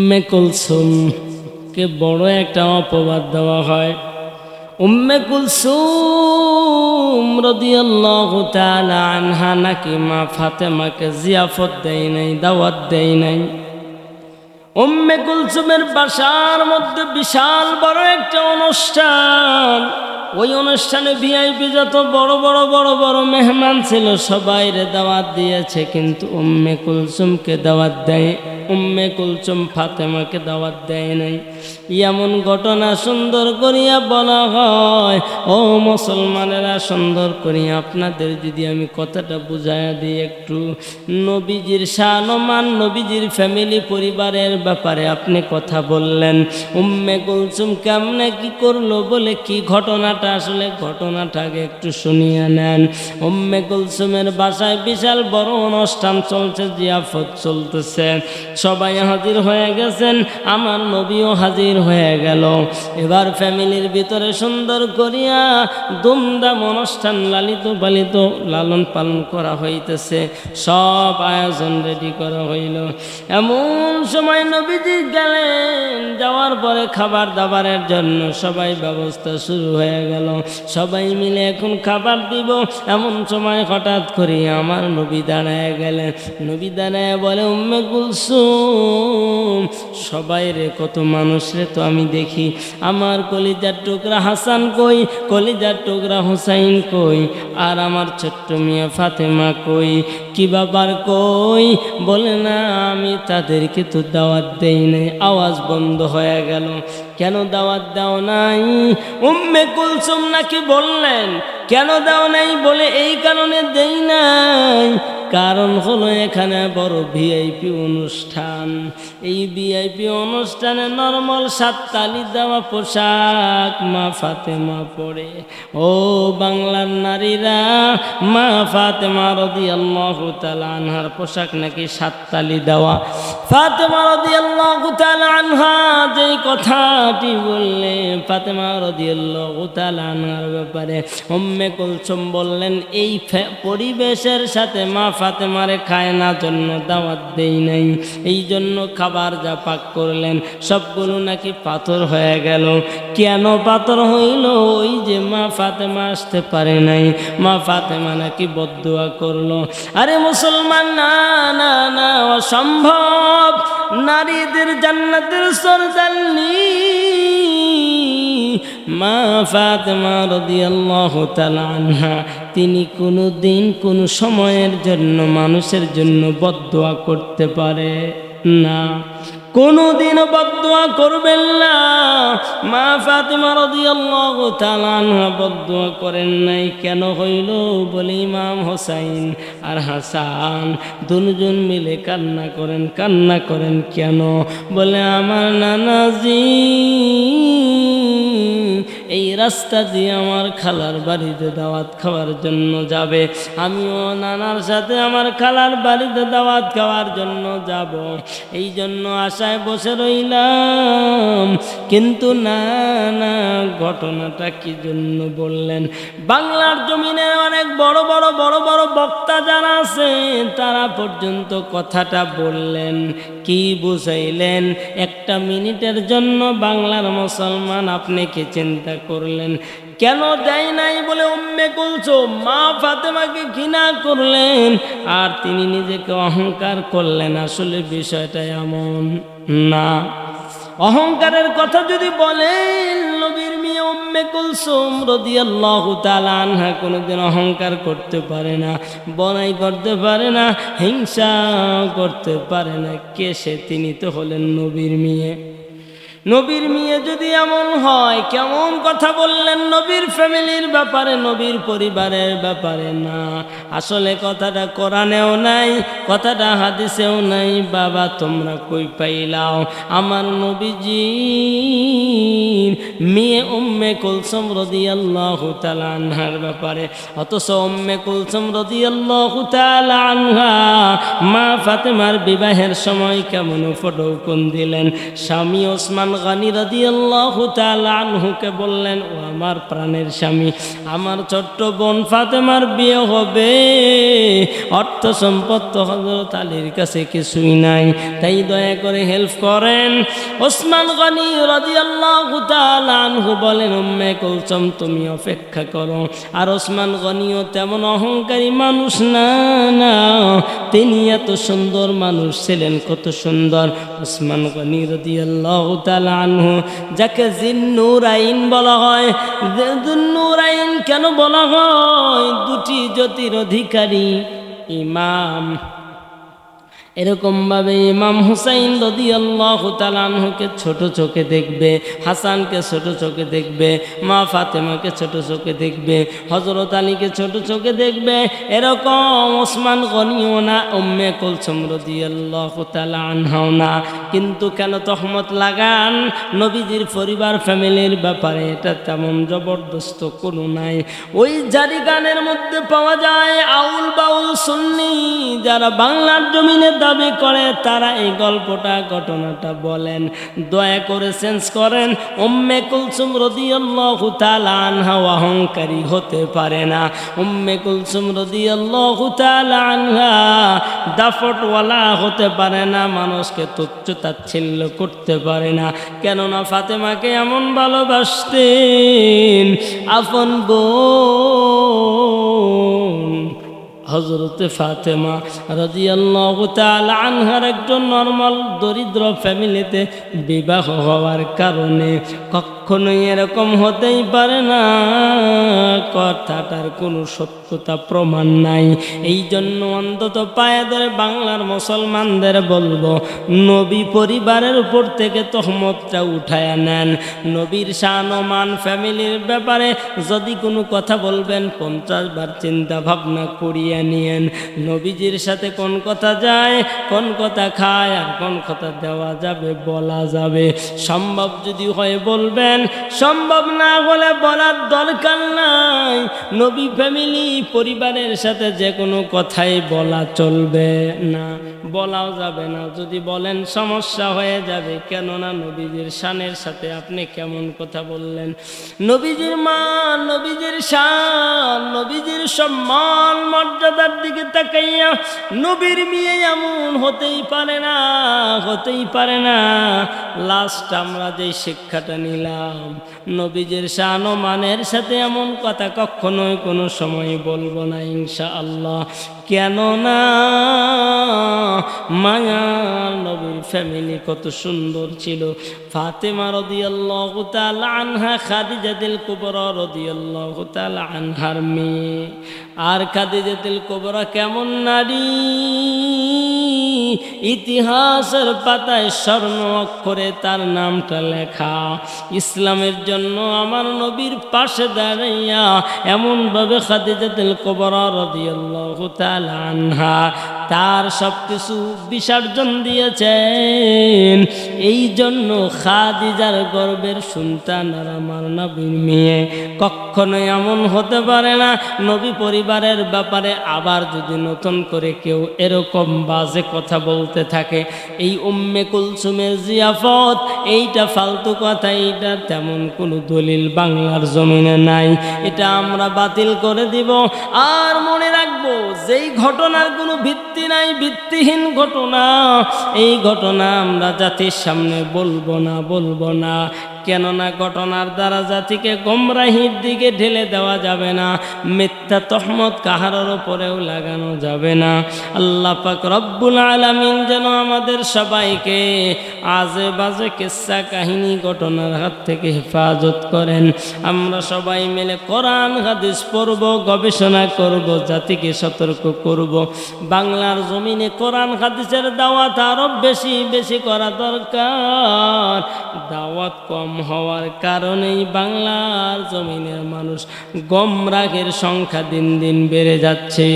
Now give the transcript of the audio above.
উম্মে কুলসুমকে বড় একটা অপবাদ দেওয়া হয়। উম্মে কুলসুম রদিয়াল্লাহু তাআলা আনহা নাকি মা ফাতেমাকে জিয়াফত দেয় নাই, দাওয়াত দেয় নাই। উম্মে কুলসুমের বাসার মধ্যে বিশাল বড় একটা অনুষ্ঠান ওই অনুষ্ঠানে ভিআইপি যত বড় বড় বড় বড় মেহমান ছিল সবাই রে দাওয়াত দিয়েছে। কিন্তু উম্মে কুলসুমকে দাওয়াত দেয়, উম্মে কুলসুম ফাতেমাকে দাওয়াত দেয় নাই। এমন ঘটনা সুন্দর করিয়া বলা হয়, ও মুসলমানেরা, সুন্দর করিয়া আপনাদের যদি আমি কথাটা বুঝাইয়া দিই একটু। নবীজির শানমান নবীজির ফ্যামিলি পরিবারের ব্যাপারে আপনি কথা বললেন। উম্মে কুলসুম কেমনে কি করল বলে কি ঘটনাটা আসলে ঘটনাটাকে একটু শুনিয়ে নেন। উম্মে কুলসুমের বাসায় বিশাল বড় অনুষ্ঠান চলছে, জিয়াফত চলতেছে। সবাই হাজির হয়ে গেছেন, আমার নবীও হাজির হয়ে গেল। এবার ফ্যামিলির ভিতরে সুন্দর করিয়া দুমদাম অনুষ্ঠান লালিত পালিত লালন পালন করা হইতেছে। সব আয়োজন রেডি করা হইল। এমন সময় নবীজি গেলেন, যাওয়ার পরে খাবার দাবারের জন্য সবাই ব্যবস্থা শুরু হয়ে গেল সবাই মিলে এখন খাবার দিব। এমন সময় হঠাৎ করে আমার নবী দাঁড়ায় গেলেন। নবী দাঁড়ায় বলে, উম্মে কুলসুম, সবাই রে, কত মানুষ রে তো আমি দেখি। আমার কলিজার টুকরা হাসান কই, কলিজার টুকরা হুসাইন কই, আর আমার ছোট্ট মেয়ে ফাতেমা কই। কি বাবার কই? বলে, না, আমি তাদেরকে তো দাওয়াত দেই নাই। আওয়াজ বন্ধ হয়ে গেল। কেন দাওয়াত দাও নাই? উম্মে কুলসুম নাকি বললেন, কেন দাও নাই বলে এই কারণে দেই নাই? কারণ হলো এখানে বড় ভিআইপি অনুষ্ঠান। এই ভিআইপি অনুষ্ঠানে নর্মাল সাততালি দেওয়া পোশাক মা ফাতেমা পরে। ও বাংলার নারীরা, মা ফাতেমা রদি আল্লাহ আনহার পোশাক নাকি সাততালি দেওয়া। ফাতেমা রদি আল্লাহ আনহা যেই কথাটি বললে, ফাতেমা রদি আল্লাহ আনহার ব্যাপারে উম্মে কুলসুম বললেন, এই পরিবেশের সাথে মা ফাতেমারে খায় না, জন্য দাওয়াত দেই নাই। এই জন্য খাবার যা পাক করলেন, সবগুলো নাকি পাথর হয়ে গেল। কেন পাথর হইল? ওই যে মা ফাতেমা আসতে পারে নাই। মা ফাতেমা নাকি বদুয়া করল। আরে মুসলমান, না না না, অসম্ভব। নারীদের জান্নাতের সরদাল্লি মা ফাতেমা রাদিয়াল্লাহু তাআলা আনহা তিনি কোনো দিন কোনো সময়ের জন্য মানুষের জন্য বদদোয়া করতে পারে না। কোনো দিনও বদদোয়া করবেন না। মা ফাতেমা রাদিয়াল্লাহু তাআলা বদদোয়া করেন নাই। কেন হইল? বলে ইমাম হোসাইন আর হাসান দুজন মিলে কান্না করেন কান্না করেন কেন? বলে, আমার নানাজি এই রাস্তা দিয়ে আমার খালার বাড়িতে দাওয়াত খাওয়ার জন্য যাবে। আমিও নানার সাথে আমার খালার বাড়িতে দাওয়াত খাওয়ার জন্য যাব। এই জন্য আশায় বসে রইলাম। কিন্তু না না ঘটনাটা কি জন্য বললেন? বাংলার জমিনে অনেক বড় বড় বড় বড় বক্তা যারা আছে, তারা পর্যন্ত কথাটা বললেন। কি বুঝাইলেন? একটা মিনিটের জন্য বাংলার মুসলমান, আপনি কি চিন্তা করলেন। কেন দেয় নাই বলে উম্মে কুলছো মা ফাতেমাকে ঘৃণা করলেন আর তিনি নিজেকে অহংকার করলেন। আসলে বিষয়টা এমন না। অহংকারের কথা যদি বলেন, নবীর মেয়ে উম্মে কুলসুম রাদিয়াল্লাহু তাআলা আনহা কোনোদিন অহংকার করতে পারে না, বনাই করতে পারে না হিংসা করতে পারে না। কে সে? তিনি তো হলেন নবীর মেয়ে। নবীর মেয়ে যদি এমন হয়, কেমন কথা বললেন নবীর ফ্যামিলির ব্যাপারে, নবীর পরিবারের ব্যাপারে না। আসলে কথাটা কোরআনেও নাই, কথাটা হাদিসেও নাই। বাবা, তোমরা কই পাইলাও? আমার নবীজি মেয়ে উম্মে কুলসুম রদিয়াল্লাহু তাআলা আনহার ব্যাপারে। অথচ উম্মে কুলসুম রদিয়াল্লাহু তাআলা আনহা মা ফাতেমার বিবাহের সময় কেমন ফটো কোন দিলেন? স্বামী ওসমান ওসমান গানি রাদি আল্লাহ আনহুকে বললেন, ও আমার প্রাণের স্বামী, আমার ছোট্ট বোন ফাতেমার বিয়ে হবে। অর্থ সম্পদ তো হজরত আলীর কাছে কিছুই নাই। তাই দয়া করে হেল্প করেন। ওসমান গনি রাজি আল্লাহ আনহু বলেন, উম্মে কুলসম, তুমি অপেক্ষা করো। আর ওসমান গনিও তেমন অহংকারী মানুষ না না। তিনি এত সুন্দর মানুষ ছিলেন, কত সুন্দর। ওসমান গনি রাজি আল্লাহ আনহু, যাকে জিন্নুর আইন বলা হয়। জিন্নুর আইন কেন বলা হয়? দুটি জ্যোতির অধিকারী, ইমাম। এরকমভাবে ইমাম হুসাইন রদি আল্লাহ তালানহুকে ছোট চোখে দেখবে, হাসানকে ছোট চোখে দেখবে, মা ফাতেমাকে ছোট চোখে দেখবে হজরত আলীকে ছোট চোখে দেখবে, এরকম ওসমান গনিও না, উম্মে কুলসুম রদি আল্লাহ আনহাও না। কিন্তু কেন তহমত লাগান? নবীজির পরিবার, ফ্যামিলির ব্যাপারে এটা তেমন জবরদস্ত কোনো নাই। ওই জারি গানের মধ্যে পাওয়া যায় আউল বাউল সুন্নি। যারা বাংলার জমিনে দাবি করে, তারা এই গল্পটা, ঘটনাটা বলেন। দয়া করে সেন্স করেন, উম্মে কুলসুম রদিয়াল্লাহু তাআলা আনহা অহংকারী হতে পারে না। উম্মে কুলসুম রদিয়াল্লাহু তাআলা আনহা দাফটওয়ালা হতে পারে না, মানুষকে তুচ্ছ তাচ্ছিল্য করতে পারে না। কেননা ফাতেমাকে এমন ভালোবাসতেন, আপন বোন। হজরতে ফাতেমা রাজিয়াল্লাহ তাআলা আনহার একজন নর্মাল, দরিদ্র ফ্যামিলিতে বিবাহ হওয়ার কারণে কখনোই এরকম হতেই পারে না। কথাটার কোনো সত্যতা প্রমাণ নাই। এই জন্য অন্তত পায়ে ধরে বাংলার মুসলমানদের বলব, নবী পরিবারের উপর থেকে তহমতটা উঠায় নেন। নবীর শানমান ফ্যামিলির ব্যাপারে যদি কোনো কথা বলবেন, পঞ্চাশ বার চিন্তা ভাবনা করিয়ে নিয়েন। নবীজির সাথে কোন কথা যায়, কোন কথা খায়, আর কোন কথা দেওয়া যাবে, বলা যাবে। সম্ভব যদি হয় বলবেন সম্ভব না হলে বলার দরকার নাই। নবী ফ্যামিলি, পরিবারের সাথে যে কোনো কথাই বলা চলবে না, বলাও যাবে না। যদি বলেন, সমস্যা হয়ে যাবে। কেননা নবীজির শানের সাথে আপনি কেমন কথা বললেন? নবীজির মা, নবীজির শান, নবীজির সম্মান, মর্যাদার দিকে তাকাইয়া নবীর মেয়ে এমন হতেই পারে না, হতেই পারে না। লাস্ট আমরা যে শিক্ষাটা নিলাম নবীজির শান ও মানের সাথে এমন কথা কখনোই কোনো সময় বলব না ইনশা আল্লাহ কেননা মায়ার নবীর ফ্যামিলি কত সুন্দর ছিল। ফাতেমা রদিয়াল্লাহ তাআলা আনহা, খাদিজা দিল কুবরা রদিয়াল্লাহ তাআলা আনহার মেয়ে। আর খাদিজা দিল কুবরা কেমন নারী? ইতিহাসের পাতায় স্বর্ণ অক্ষরে তার নামটা লেখা। ইসলামের জন্য আমার নবীর পাশে দাঁড়াইয়া এমনভাবে খাদিজাতুল কবরা রদিয়াল্লাহ তাআলা আনহা তার সব কিছু বিসর্জন দিয়েছেন। এই জন্য খাদিজার গর্বের সন্তান আর আমার নবীর মেয়ে কখনোই এমন হতে পারে না। নবী পরিবারের ব্যাপারে আবার যদি নতুন করে কেউ এরকম বাজে কথা বলতে থাকে, এই উম্মে কুলসুমের জিয়াফত, এইটা ফালতু কথা, এইটা তেমন কোনো দলিল বাংলার জমিনে নাই। এটা আমরা বাতিল করে দিব। আর মনে রাখব, যেই ঘটনার কোনো ভিত্তি নাই ভিত্তিহীন ঘটনা। এই ঘটনা আমরা জাতির সামনে বলব না বলব না। কেননা ঘটনার দ্বারা জাতিকে গোমরাহির দিকে ঢেলে দেওয়া যাবে না, মিথ্যা তহমত কাহার ওপরেও লাগানো যাবে না। আল্লাহ পাক রব্বুল আলামিন যেন আমাদের সবাইকে আজে বাজে কিস্সা কাহিনী ঘটনার হাত থেকে হেফাজত করেন। আমরা সবাই মিলে কোরআন, হাদিস পড়ব, গবেষণা করব, জাতিকে সতর্ক করব। বাংলার জমিনে কোরআন, হাদিসের দাওয়াত আরও বেশি বেশি করা দরকার। দাওয়াত কম হওয়ার কারণেই বাংলার জমিনের মানুষ গমরাগের সংখ্যা দিন দিন বেড়ে যাচ্ছে।